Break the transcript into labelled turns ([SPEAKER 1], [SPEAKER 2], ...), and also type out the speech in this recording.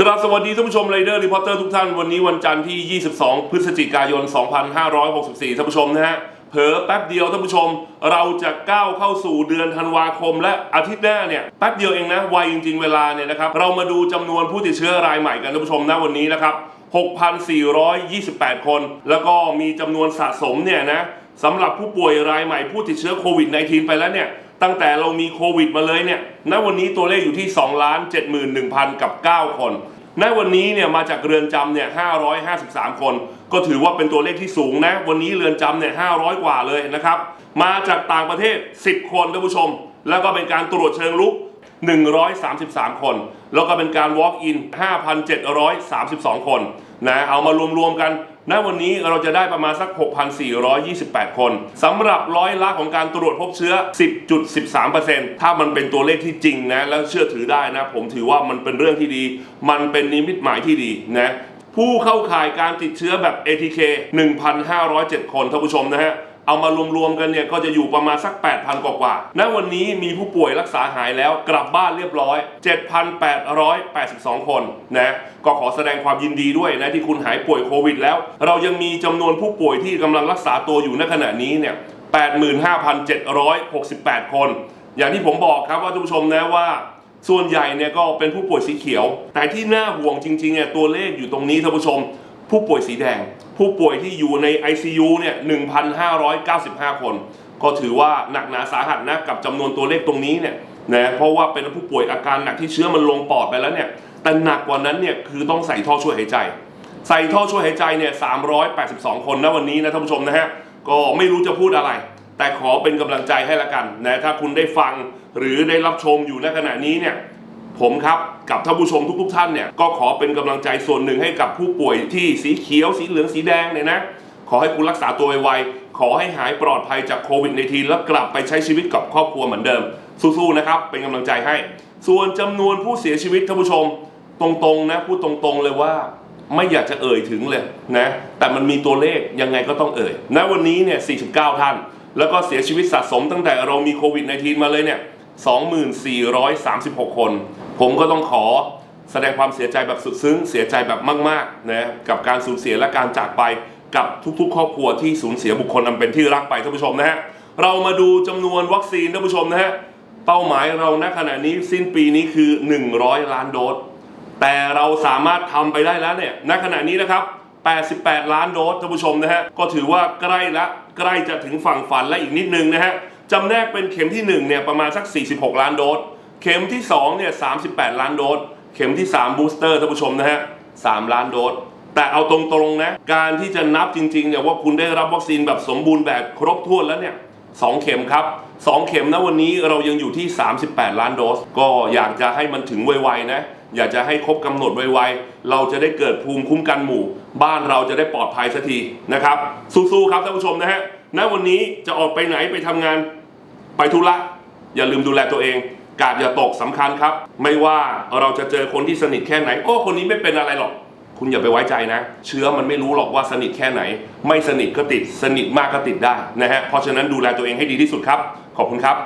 [SPEAKER 1] กราบสวัสดีท่านผู้ชมไรเดอร์รีพอร์เตอร์ทุกท่านวันนี้วันจันทร์ที่ 22 พฤศจิกายน 2564 ท่านผู้ชมนะฮะเผลอแป๊บเดียวท่านผู้ชม เราจะก้าวเข้าสู่เดือนธันวาคม และอาทิตย์หน้าเนี่ยแป๊บเดียวเองนะไวจริง ๆ เวลาเนี่ยนะครับเรามาดูจำนวนผู้ติดเชื้อรายใหม่กันท่านผู้ชมนะวันนี้นะครับ 6,428 คน แล้วก็มีจำนวนสะสมเนี่ยนะสำหรับผู้ป่วยรายใหม่ผู้ติดเชื้อโควิด -19 ไปแล้วเนี่ย ตั้งแต่เรามีโควิดมาเลยเนี่ย ณ วันนี้ตัวเลขอยู่ที่2ล้าน71,000 กับ 9 คน ณ วันนี้เนี่ยมาจากเรือนจำเนี่ย553 คน ก็ถือว่าเป็นตัวเลขที่สูงนะ วันนี้เรือนจำเนี่ย500 กว่าเลยนะครับ มาจากต่างประเทศ 10 คนท่านผู้ชม แล้วก็เป็นการตรวจเชิงลุก 133 คน แล้วก็เป็นการ walk in 5,732 คน นะเอามารวมๆกันณวันนี้เราจะได้ประมาณสัก 6,428 คนสำหรับร้อยละของการตรวจพบเชื้อ 10.13%ถ้ามันเป็นตัวเลขที่จริงนะ แล้วเชื่อถือได้นะ ผมถือว่ามันเป็นเรื่องที่ดี มันเป็นนิมิตหมายที่ดีนะผู้เข้าข่ายการติดเชื้อแบบ ATK 1,507 คนท่านผู้ชมนะฮะ เอามารวมๆกันเนี่ยก็จะอยู่ประมาณสัก 8,000 กว่าๆณวันนี้มีผู้ป่วยรักษาหายแล้วกลับบ้านเรียบร้อย 7,882 คนนะก็ขอแสดงความยินดีด้วยนะที่คุณหายป่วยโควิดแล้ว เรายังมีจำนวนผู้ป่วยที่กำลังรักษาตัวอยู่ณขณะนี้เนี่ย85,768 คน อย่างที่ผมบอกครับว่าท่านผู้ชมนะว่าส่วนใหญ่เนี่ยก็เป็นผู้ป่วยสีเขียว แต่ที่น่าห่วงจริงๆเนี่ยตัวเลขอยู่ตรงนี้ท่านผู้ชม ผู้ป่วยสีแดง ผู้ป่วยที่อยู่ใน ICU เนี่ย1,595 คน ก็ถือว่าหนักหนาสาหัสนะกับจำนวนตัวเลขตรงนี้เนี่ยนะเพราะว่าเป็นผู้ป่วยอาการหนักที่เชื้อมันลงปอดไปแล้วเนี่ยแต่หนักกว่านั้นเนี่ยคือต้องใส่ท่อช่วยหายใจ ใส่ท่อช่วยหายใจเนี่ย382 คนนะวันนี้นะท่านผู้ชมนะฮะก็ไม่รู้จะพูดอะไร แต่ขอเป็นกำลังใจให้ละกันนะถ้าคุณได้ฟังหรือได้รับชมอยู่ในขณะนี้เนี่ย ผมครับกับท่านผู้ชมทุกๆท่านเนี่ยก็ขอเป็นกำลังใจส่วนหนึ่งให้กับผู้ป่วยที่สีเขียวสีเหลืองสีแดงเนี่ยนะขอให้คุณรักษาตัวไวๆขอให้หายปลอดภัยจากโควิด -19 แล้วกลับไปใช้ชีวิตกับครอบครัวเหมือนเดิม สู้ๆนะครับ เป็นกำลังใจให้ ส่วนจำนวนผู้เสียชีวิตท่านผู้ชม ตรงๆนะพูดตรงๆเลยว่าไม่อยากจะเอ่ยถึงเลยนะแต่มันมีตัวเลขยังไงก็ต้องเอ่ยณวันนี้เนี่ย 49 ท่าน แล้วก็เสียชีวิตสะสมตั้งแต่เรามีโควิด -19 มาเลยเนี่ย 2436 คน ผมก็ต้องขอแสดงความเสียใจแบบสุดซึ้ง เสียใจแบบมากๆนะกับการสูญเสียและการจากไปกับทุกๆ ครอบครัวที่สูญเสียบุคคลอันเป็นที่รักไปท่านผู้ชมนะฮะเรามาดูจำนวนวัคซีนท่านผู้ชมนะฮะเป้าหมายเราณขณะนี้สิ้นปีนี้คือ 100 ล้านโดสแต่เราสามารถทำไปได้แล้วเนี่ยณขณะนี้นะครับ 88 ล้านโดสท่านผู้ชมนะฮะก็ถือว่าใกล้ละใกล้จะถึงฝั่งฝันและอีกนิดนึงนะฮะจำแนกเป็นเข็มที่1เนี่ยประมาณสัก 46 ล้านโดส เข็มที่2เนี่ย38 ล้านโดส เข็มที่ 3 บูสเตอร์ท่านผู้ชมนะฮะ3ล้านโดส แต่เอาตรงๆนะ การที่จะนับจริงๆเนี่ยว่าคุณได้รับวัคซีนแบบสมบูรณ์แบบครบถ้วนแล้วเนี่ยสองเข็มครับสองเข็มนะวันนี้เรายังอยู่ที่ 38 ล้านโดส ก็อยากจะให้มันถึงไวๆนะ อยากจะให้ครบกำหนดไวๆ เราจะได้เกิดภูมิคุ้มกันหมู่ บ้านเราจะได้ปลอดภัยสักทีนะครับ สู้ๆครับท่านผู้ชมนะฮะณวันนี้จะออกไปไหนไปทำงานไปธุระอย่าลืมดูแลตัวเอง กาดอย่าตกสำคัญครับ ไม่ว่าเราจะเจอคนที่สนิทแค่ไหน โอ้คนนี้ไม่เป็นอะไรหรอก คุณอย่าไปไว้ใจนะ เชื้อมันไม่รู้หรอกว่าสนิทแค่ไหน ไม่สนิทก็ติด สนิทมากก็ติดได้นะฮะเพราะฉะนั้นดูแลตัวเองให้ดีที่สุดครับ ขอบคุณครับ